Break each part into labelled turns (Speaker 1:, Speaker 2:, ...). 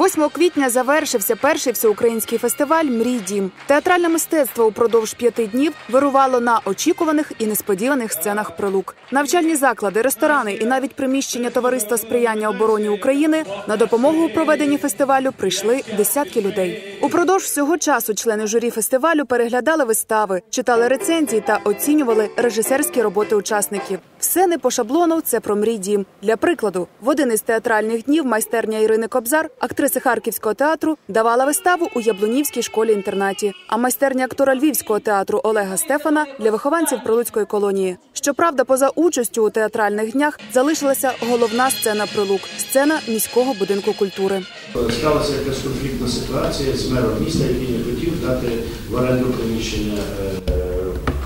Speaker 1: 8 квітня завершився перший всеукраїнський фестиваль Мрій дім. Театральне мистецтво упродовж п'яти днів вирувало на очікуваних і несподіваних сценах прилук. Навчальні заклади, ресторани і навіть приміщення товариства сприяння обороні України на допомогу у проведенні фестивалю прийшли десятки людей. Упродовж всього часу члени журі фестивалю переглядали вистави, читали рецензії та оцінювали режисерські роботи учасників. Все не по шаблону. Це про мрій дім. Для прикладу, в один із театральних днів майстерня Ірини Кобзар, актриси Харківського театру, давала виставу у Яблунівській школі-інтернаті. А майстерня актора Львівського театру Олега Стефана для вихованців Прилуцької колонії. Щоправда, поза участю у театральних днях залишилася головна сцена прилук сцена міського будинку культури.
Speaker 2: Сталася якась конфліктна ситуація з мером міста, який не хотів дати в оренду приміщення е,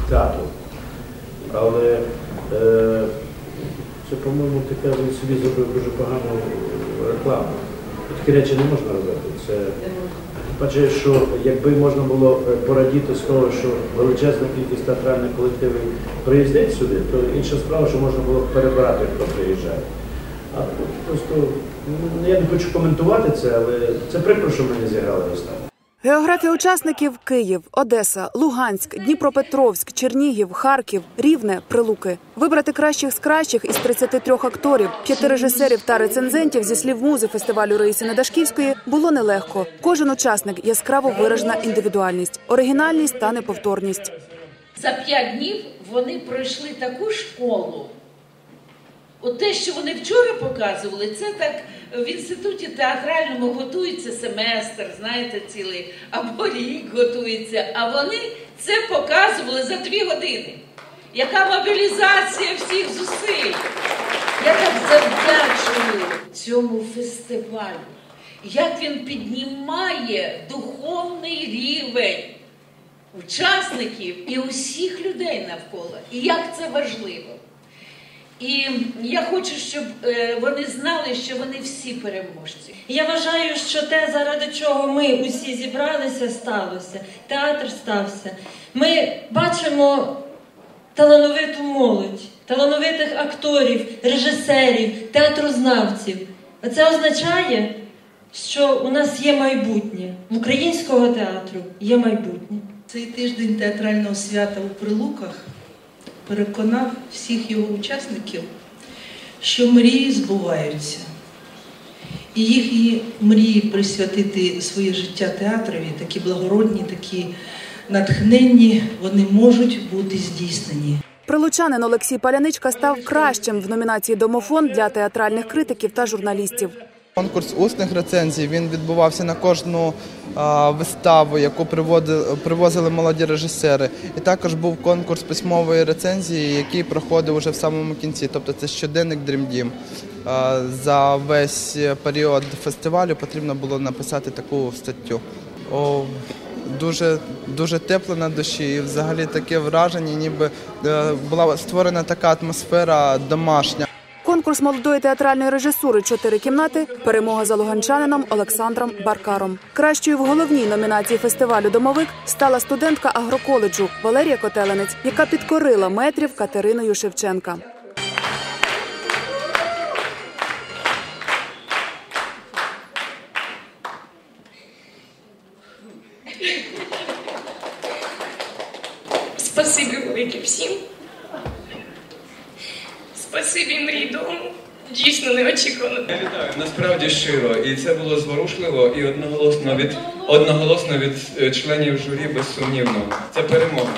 Speaker 2: театру. Але е, це, по-моєму, таке він собі зробив дуже погану рекламу. Такі речі не можна робити. Це Бачу, що якби можна було е, порадіти з того, що величезна кількість театральних колективів приїздить сюди, то інша справа, що можна було перебирати, хто приїжджає. А просто ну, я не хочу коментувати це, але це прикро, що ми не зіграли виставу.
Speaker 1: Географія учасників Київ, Одеса, Луганськ, Дніпропетровськ, Чернігів, Харків, Рівне, Прилуки. Вибрати кращих з кращих із 33 акторів, п'яти режисерів та рецензентів зі слів музи фестивалю Раїси Дашківської було нелегко. Кожен учасник яскраво виражена індивідуальність, оригінальність та неповторність.
Speaker 3: За п'ять днів вони пройшли таку школу. От те, що вони вчора показували, це так в інституті театральному готується семестр, знаєте, цілий, або рік готується. А вони це показували за дві години. Яка мобілізація всіх зусиль? Я так завдячую цьому фестивалю, як він піднімає духовний рівень учасників і усіх людей навколо. І як це важливо. І я хочу, щоб е, вони знали, що вони всі переможці.
Speaker 4: Я вважаю, що те, заради чого ми усі зібралися, сталося. Театр стався. Ми бачимо талановиту молодь, талановитих акторів, режисерів, театрознавців. А це означає, що у нас є майбутнє. В українського театру є майбутнє.
Speaker 5: Цей тиждень театрального свята у Прилуках переконав всіх його учасників, що мрії збуваються. І їхні мрії присвятити своє життя театрові, такі благородні, такі натхненні, вони можуть бути здійснені.
Speaker 1: Прилучанин Олексій Паляничка став кращим в номінації Домофон для театральних критиків та журналістів.
Speaker 6: Конкурс усних рецензій він відбувався на кожну виставу, яку привозили молоді режисери. І також був конкурс письмової рецензії, який проходив уже в самому кінці. Тобто це щоденник Team. За весь період фестивалю потрібно було написати таку статтю. О, Дуже дуже тепло на душі, і взагалі таке враження, ніби е, була створена така атмосфера домашня.
Speaker 1: Конкурс молодої театральної режисури Чотири кімнати. Перемога за луганчанином Олександром Баркаром. Кращою в головній номінації фестивалю Домовик стала студентка агроколеджу Валерія Котеленець, яка підкорила метрів Катериною Шевченка.
Speaker 7: Спасибі велике всім. Спасибі мрій дому. Дійсно неочікувано.
Speaker 8: Я вітаю насправді щиро, і це було зворушливо і одноголосно від одноголосно від е, членів журі безсумнівно. Це перемога.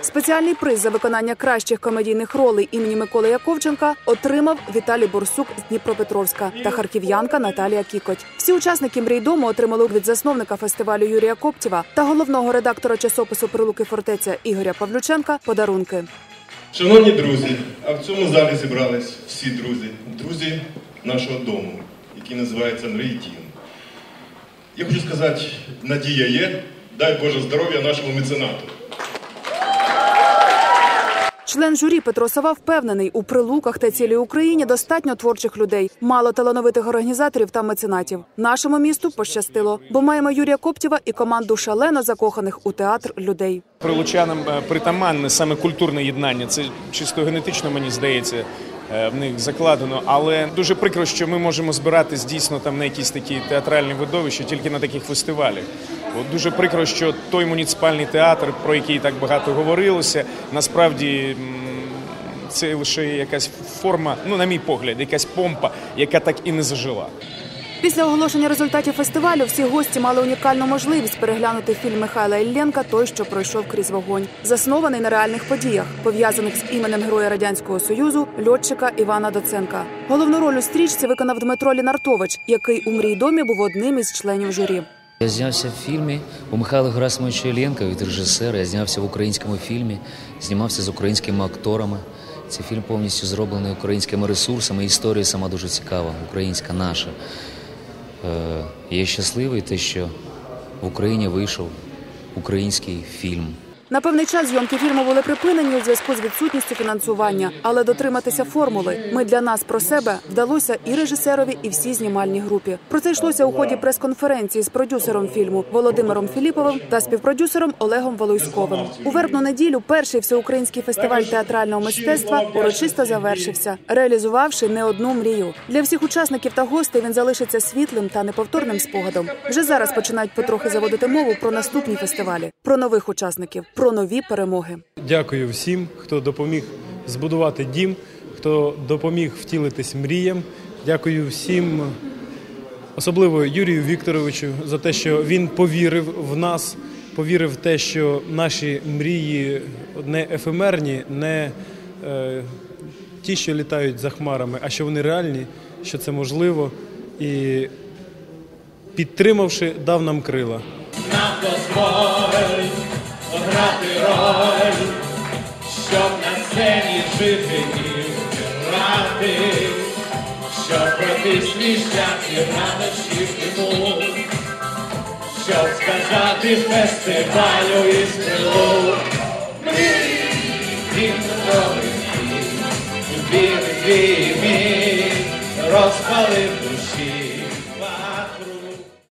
Speaker 1: Спеціальний приз за виконання кращих комедійних ролей імені Миколи Яковченка отримав Віталій Борсук з Дніпропетровська та харків'янка Наталія Кікоть. Всі учасники мрійдому отримали від засновника фестивалю Юрія Коптєва та головного редактора часопису Прилуки фортеця Ігоря Павлюченка подарунки.
Speaker 9: Шановні друзі, а в цьому залі зібрались всі друзі, друзі нашого дому, який називається Андрій Дім. Я хочу сказати, надія є, дай Боже здоров'я нашому меценату.
Speaker 1: Член журі Петро Сава впевнений, у прилуках та цілій Україні достатньо творчих людей, мало талановитих організаторів та меценатів. Нашому місту пощастило, бо маємо Юрія Коптєва і команду шалено закоханих у театр людей.
Speaker 10: Прилучанам е, притаманне саме культурне єднання. Це чисто генетично, мені здається. Е, в них закладено. Але дуже прикро, що ми можемо збиратись дійсно там на якісь такі театральні видовища тільки на таких фестивалях. От дуже прикро, що той муніципальний театр, про який так багато говорилося, насправді. Це лише якась форма, ну на мій погляд, якась помпа, яка так і не зажила.
Speaker 1: Після оголошення результатів фестивалю всі гості мали унікальну можливість переглянути фільм Михайла Іллєнка Той, що пройшов крізь вогонь, заснований на реальних подіях, пов'язаних з іменем Героя Радянського Союзу льотчика Івана Доценка. Головну роль у стрічці виконав Дмитро Лінартович, який у мрійдомі був одним із членів журі.
Speaker 11: Я знявся в фільмі у Михайла Герасимовича Іллєнка від режисера. Я знявся в українському фільмі, знімався з українськими акторами. Цей фільм повністю зроблений українськими ресурсами. Історія сама дуже цікава, українська наша. Е, я щасливий, те, що в Україні вийшов український фільм.
Speaker 1: На певний час зйомки фільму були припинені у зв'язку з відсутністю фінансування, але дотриматися формули ми для нас про себе вдалося і режисерові, і всій знімальній групі. Про це йшлося у ході прес-конференції з продюсером фільму Володимиром Філіповим та співпродюсером Олегом Волойськовим. У вербну неділю перший всеукраїнський фестиваль театрального мистецтва урочисто завершився, реалізувавши не одну мрію. Для всіх учасників та гостей він залишиться світлим та неповторним спогадом. Вже зараз починають потрохи заводити мову про наступні фестивалі, про нових учасників, про нові перемоги.
Speaker 12: Дякую всім, хто допоміг збудувати дім, хто допоміг втілитись мріям. Дякую всім, особливо Юрію Вікторовичу, за те, що він повірив в нас, повірив в те, що наші мрії не ефемерні, не е, ті, що літають за хмарами, а що вони реальні, що це можливо. І підтримавши, дав нам крила.
Speaker 13: Сцені жити і грати, щоб пройти свій шлях і радощів йому, щоб сказати фестивалю і стрілу. Новий, вір, мій, розпалив